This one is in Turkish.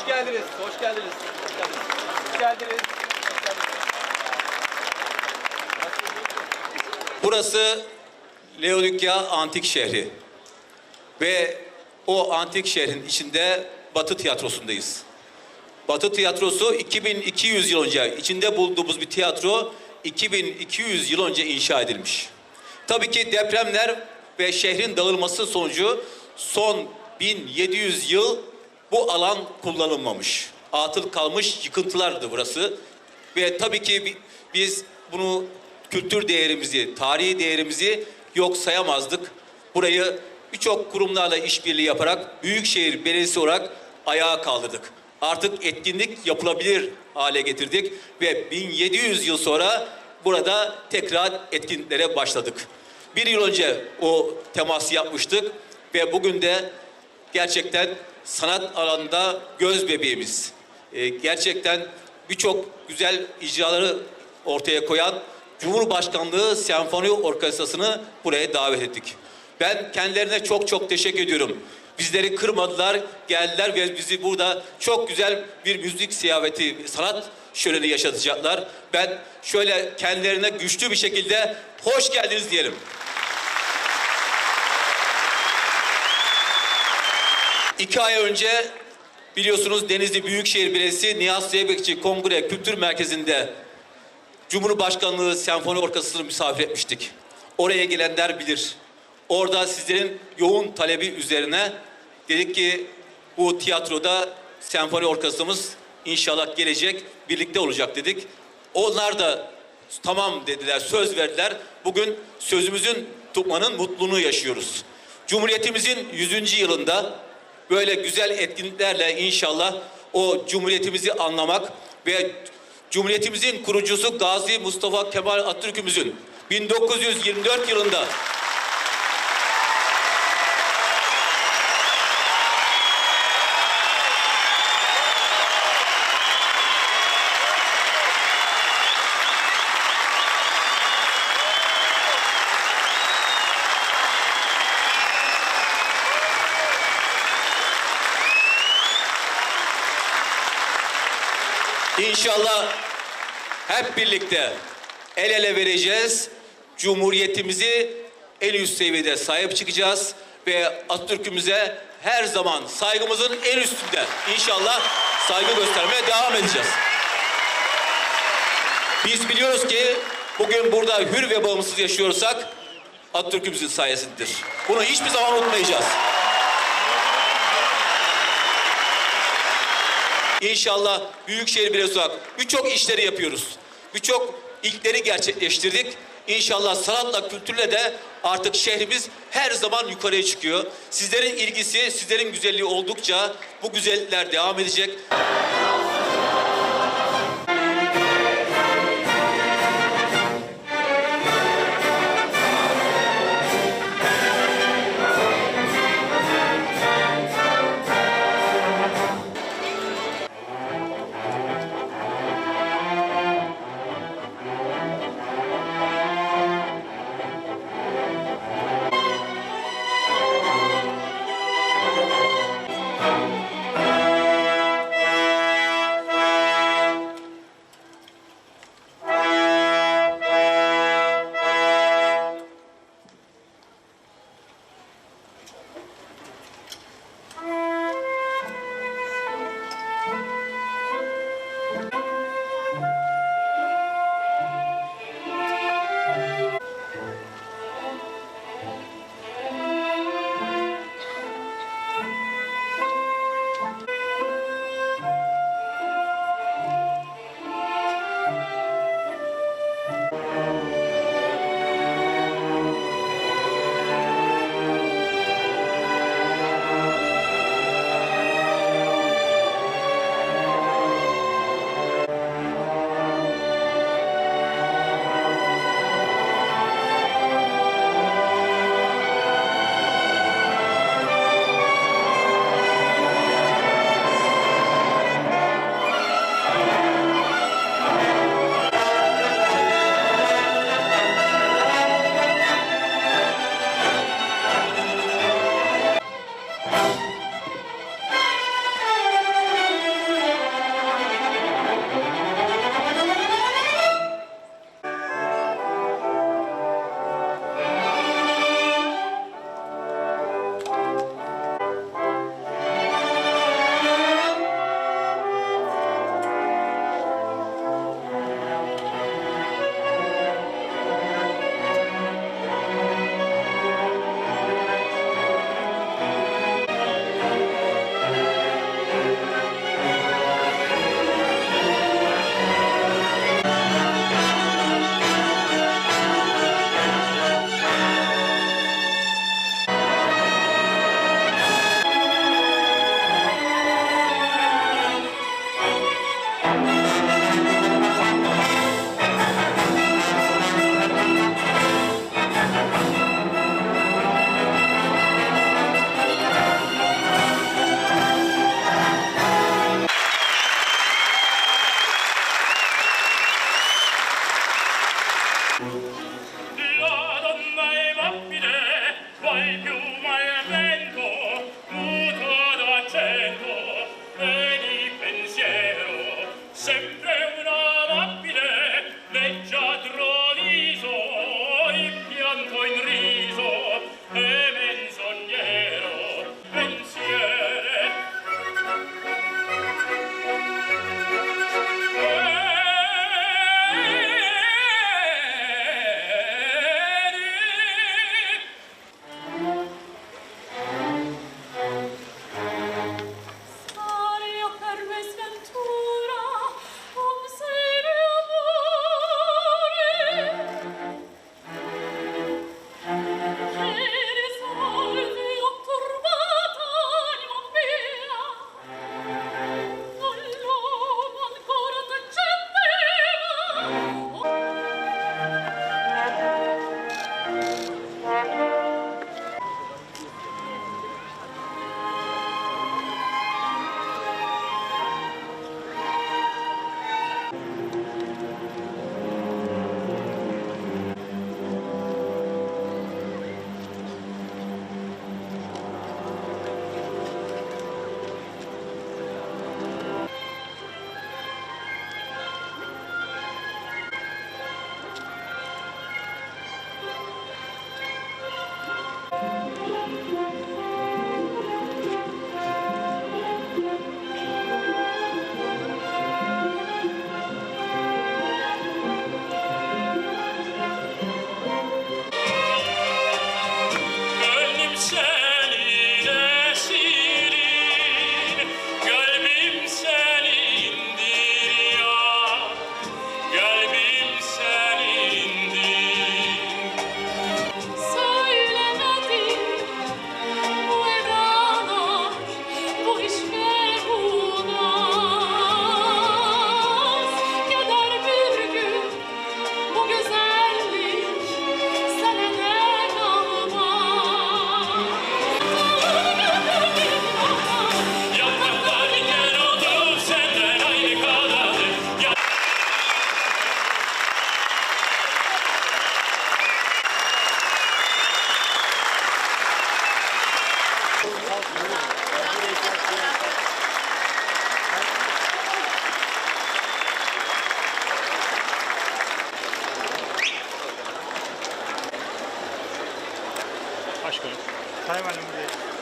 Hoş geldiniz, hoş geldiniz. Hoş geldiniz. Hoş geldiniz. Burası Leodikya Antik Şehri. Ve o antik şehrin içinde Batı Tiyatrosu'ndayız. Batı Tiyatrosu 2200 yıl önce içinde bulunduğumuz bir tiyatro 2200 yıl önce inşa edilmiş. Tabii ki depremler ve şehrin dağılması sonucu son 1700 yıl bu alan kullanılmamış. Atıl kalmış yıkıntılardı burası. Ve tabii ki bi- biz bunu kültür değerimizi, tarihi değerimizi yok sayamazdık. Burayı birçok kurumlarla işbirliği yaparak Büyükşehir Belediyesi olarak ayağa kaldırdık. Artık etkinlik yapılabilir hale getirdik ve 1700 yıl sonra burada tekrar etkinliklere başladık. Bir yıl önce o teması yapmıştık ve bugün de gerçekten sanat alanında göz bebeğimiz. Ee, gerçekten birçok güzel icraları ortaya koyan Cumhurbaşkanlığı Senfoni Orkestrası'nı buraya davet ettik. Ben kendilerine çok çok teşekkür ediyorum. Bizleri kırmadılar, geldiler ve bizi burada çok güzel bir müzik siyafeti, sanat şöleni yaşatacaklar. Ben şöyle kendilerine güçlü bir şekilde hoş geldiniz diyelim. İki ay önce biliyorsunuz Denizli Büyükşehir Belediyesi Nihat Zeybekçi Kongre Kültür Merkezi'nde Cumhurbaşkanlığı Senfoni Orkestrası'nı misafir etmiştik. Oraya gelenler bilir. Orada sizlerin yoğun talebi üzerine dedik ki bu tiyatroda senfoni orkestramız inşallah gelecek, birlikte olacak dedik. Onlar da tamam dediler, söz verdiler. Bugün sözümüzün tutmanın mutluluğunu yaşıyoruz. Cumhuriyetimizin 100. yılında böyle güzel etkinliklerle inşallah o cumhuriyetimizi anlamak ve Cumhuriyetimizin kurucusu Gazi Mustafa Kemal Atatürk'ümüzün 1924 yılında İnşallah hep birlikte el ele vereceğiz. Cumhuriyetimizi en üst seviyede sahip çıkacağız ve Atatürk'ümüze her zaman saygımızın en üstünde inşallah saygı göstermeye devam edeceğiz. Biz biliyoruz ki bugün burada hür ve bağımsız yaşıyorsak Atatürk'ümüzün sayesindedir. Bunu hiçbir zaman unutmayacağız. İnşallah Büyükşehir Belediyesi olarak birçok işleri yapıyoruz. Birçok ilkleri gerçekleştirdik. İnşallah sanatla, kültürle de artık şehrimiz her zaman yukarıya çıkıyor. Sizlerin ilgisi, sizlerin güzelliği oldukça bu güzellikler devam edecek. 台湾に向け